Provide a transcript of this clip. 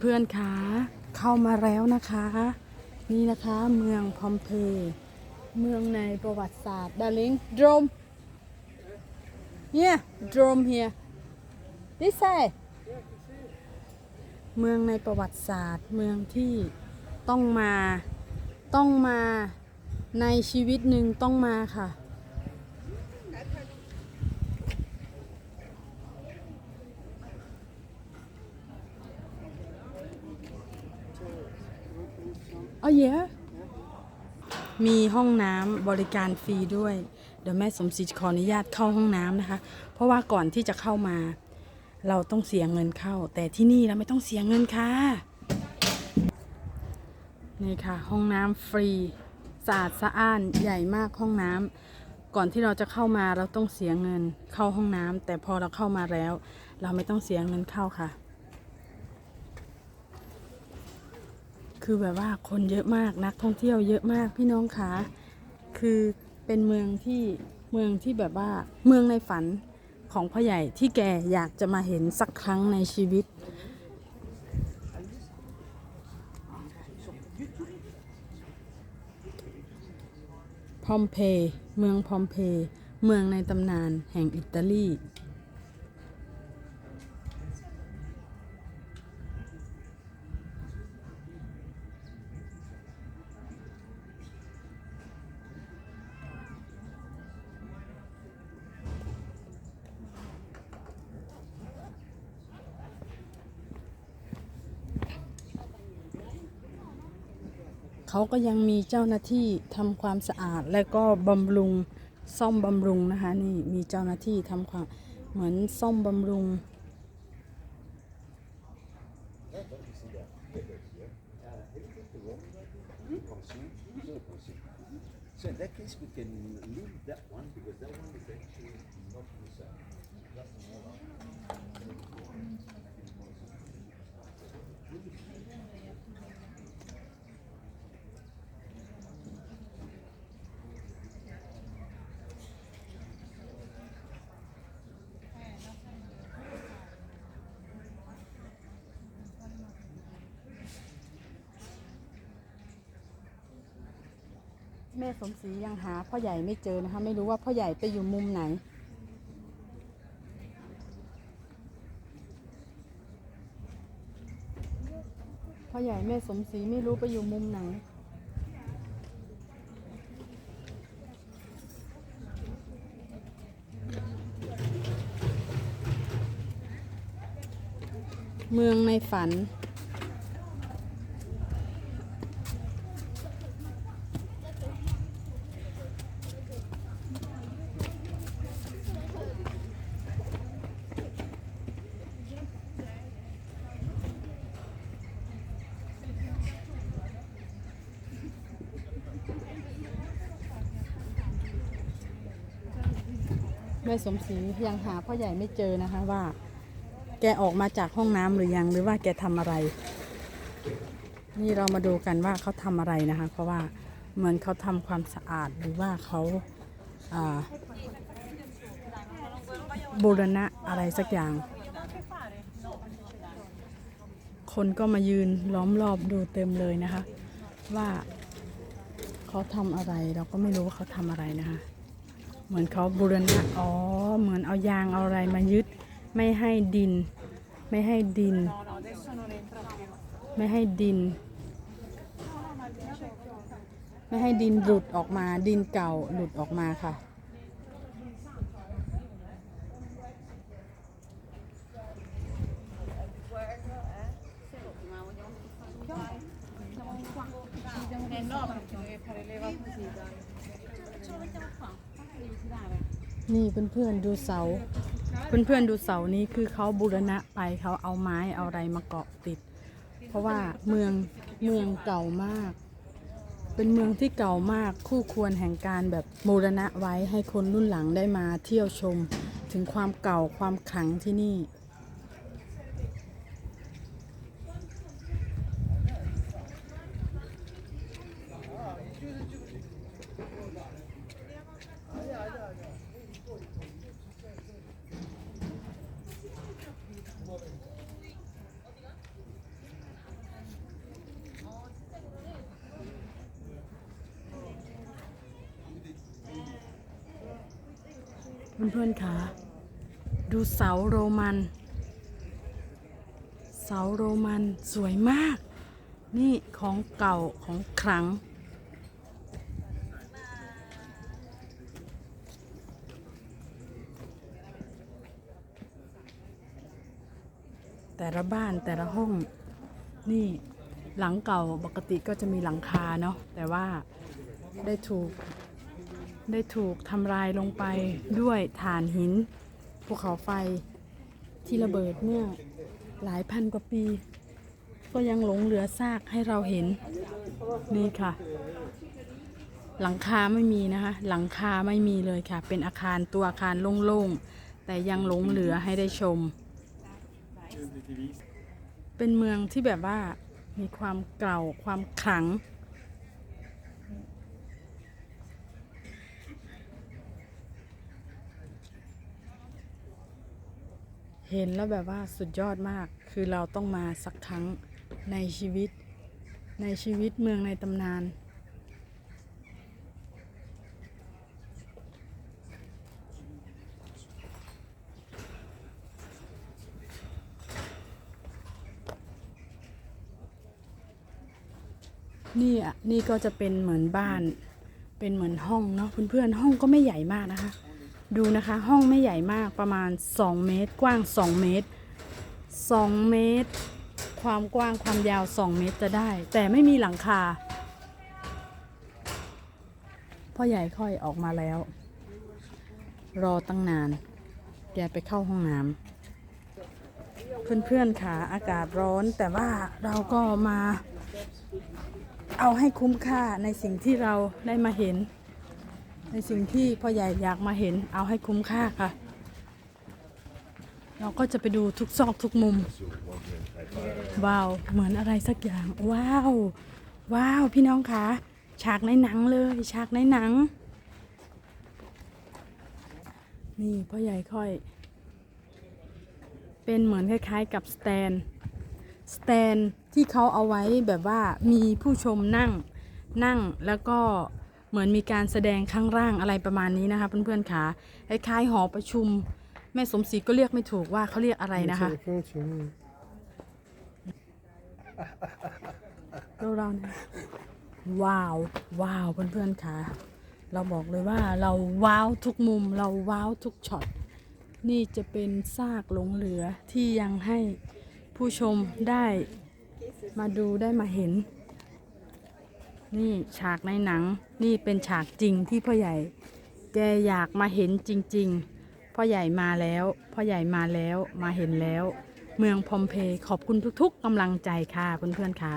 เพื่อนๆคะเข้ามาแล้วนะคะ นี่นะคะเมืองพอมเพยเมืองในประวัติศาสตร์ดาริงโดรม yeah drone here this side เมืองในประวัติศาสตร์ เมืองที่ต้องมาต้องมาในชีวิตหนึ่งต้องมาค่ะ อ๋อเยอะมีห้องน้ำบริการฟรีด้วย เดี๋ยวแม่สมศรีขออนุญาตเข้าห้องน้ำนะคะ เพราะว่าก่อนที่จะเข้ามา เราต้องเสียเงินเข้า แต่ที่นี่เราไม่ต้องเสียเงินค่ะ นี่ค่ะ ห้องน้ำฟรีสะอาดสะอ้านใหญ่มากห้องน้ำก่อนที่เราจะเข้ามาเราต้องเสียเงินเข้าห้องน้ำแต่พอเราเข้ามาแล้ว เราไม่ต้องเสียเงินเข้าค่ะ คือแบบว่าคนเยอะมากนักท่องเที่ยวเยอะมากพี่น้องคะคือเป็นเมืองที่เมืองที่แบบว่าเมืองในฝันของพ่อใหญ่ที่แกอยากจะมาเห็นสักครั้งในชีวิต พอมเพเมืองพอมเพ เมืองในตำนานแห่งอิตาลี เขาก็ยังมีเจ้าหน้าที่ทำความสะอาดและก็บำรุงซ่อมบำรุงนะคะนี่มีเจ้าหน้าที่ทำความเหมือนซ่อมบำรุง So in that case, we can leave that one because that one is actually not reserved. แม่สมศรียังหาพ่อใหญ่ไม่เจอนะคะ ไม่รู้ว่าพ่อใหญ่ไปอยู่มุมไหน พ่อใหญ่แม่สมศรีไม่รู้ไปอยู่มุมไหนเมืองในฝัน แม่สมศรียังหาพ่อใหญ่ไม่เจอนะคะว่า แกออกมาจากห้องน้ำหรือยังหรือว่าแกทำอะไร นี่เรามาดูกันว่าเขาทำอะไรนะคะ เพราะว่าเหมือนเขาทำความสะอาดหรือว่าเขาอ่าบูรณะอะไรสักอย่าง คนก็มายืนล้อมรอบดูเต็มเลยนะคะ ว่าเขาทำอะไรเราก็ไม่รู้ว่าเขาทำอะไรนะคะ เหมือนเขาบูรณะอ๋อ เหมือนเอายางเอาอะไรมายึด ไม่ให้ดิน ไม่ให้ดิน ไม่ให้ดิน ไม่ให้ดินหลุดออกมาดินเก่าหลุดออกมาค่ะนี่ นี่เพื่อนๆดูเสา เพื่อนๆดูเสานี้คือเขาบูรณะไปเขาเอาไม้เอาอะไรมาเกาะติด เพราะว่าเมืองเมืองเก่ามาก เป็นเมืองที่เก่ามากคู่ควรแห่งการแบบบูรณะไว้ให้คนรุ่นหลังได้มาเที่ยวชม ถึงความเก่าความขลังที่นี่ เพื่อนๆคะดูเสาโรมัน เสาโรมันสวยมาก นี่ของเก่าของขลังแต่ละบ้านแต่ละห้อง นี่หลังเก่าปกติก็จะมีหลังคาเนาะแต่ว่าได้ถูก ได้ถูกทำลายลงไปด้วยถ่านหินภูเขาไฟที่ระเบิดเมื่อหลายพันกว่าปี ก็ยังหลงเหลือซากให้เราเห็น นี่ค่ะ หลังคาไม่มีนะคะ หลังคาไม่มีเลยค่ะ เป็นอาคารตัวอาคารโล่งๆ แต่ยังหลงเหลือให้ได้ชม เป็นเมืองที่แบบว่ามีความเก่าความขลัง เห็นแล้วแบบว่าสุดยอดมาก คือเราต้องมาสักครั้งในชีวิต ในชีวิตเมืองในตำนาน นี่อะ นี่ก็จะเป็นเหมือนบ้าน เป็นเหมือนห้องเนาะเพื่อนๆ ห้องก็ไม่ใหญ่มากนะคะ ดูนะคะห้องไม่ใหญ่มากประมาณ 2 เมตร กว้าง 2 เมตร 2 เมตร ความกว้างความยาว 2 เมตรจะได้ แต่ไม่มีหลังคา พ่อใหญ่ค่อยออกมาแล้ว รอตั้งนาน แกไปเข้าห้องน้ำเพื่อนๆค่ะอากาศร้อนแต่ว่าเราก็มา เอาให้คุ้มค่าในสิ่งที่เราได้มาเห็น ในสิ่งที่พ่อใหญ่อยากมาเห็นเอาให้คุ้มค่าค่ะ เราก็จะไปดูทุกซอกทุกมุม ว้าว เหมือนอะไรสักอย่าง ว้าว ว้าว พี่น้องคะฉากในหนังเลย ฉากในหนัง นี่พ่อใหญ่ค่อย เป็นเหมือนคล้ายๆกับสแตน สแตนที่เขาเอาไว้แบบว่ามีผู้ชมนั่งนั่งแล้วก็ เหมือนมีการแสดงข้างล่างอะไรประมาณนี้นะคะ เพื่อนๆค่ะคล้ายๆหอประชุม แม่สมศรีก็เรียกไม่ถูกว่าเขาเรียกอะไรนะคะเราเราเนี่ยว้าว ว้าวเพื่อนๆค่ะ เราบอกเลยว่าเราว้าวทุกมุมเราว้าวทุกช็อตนี่จะเป็นซากหลงเหลือที่ยังให้ผู้ชมได้มาดูได้มาเห็น นี่ฉากในหนัง นี่เป็นฉากจริงที่พ่อใหญ่ แกอยากมาเห็นจริง ๆ พ่อใหญ่มาแล้วพ่อใหญ่มาแล้วมาเห็นแล้ว เมืองพอมเพยขอบคุณทุกๆกำลังใจค่ะเพื่อนๆค่ะ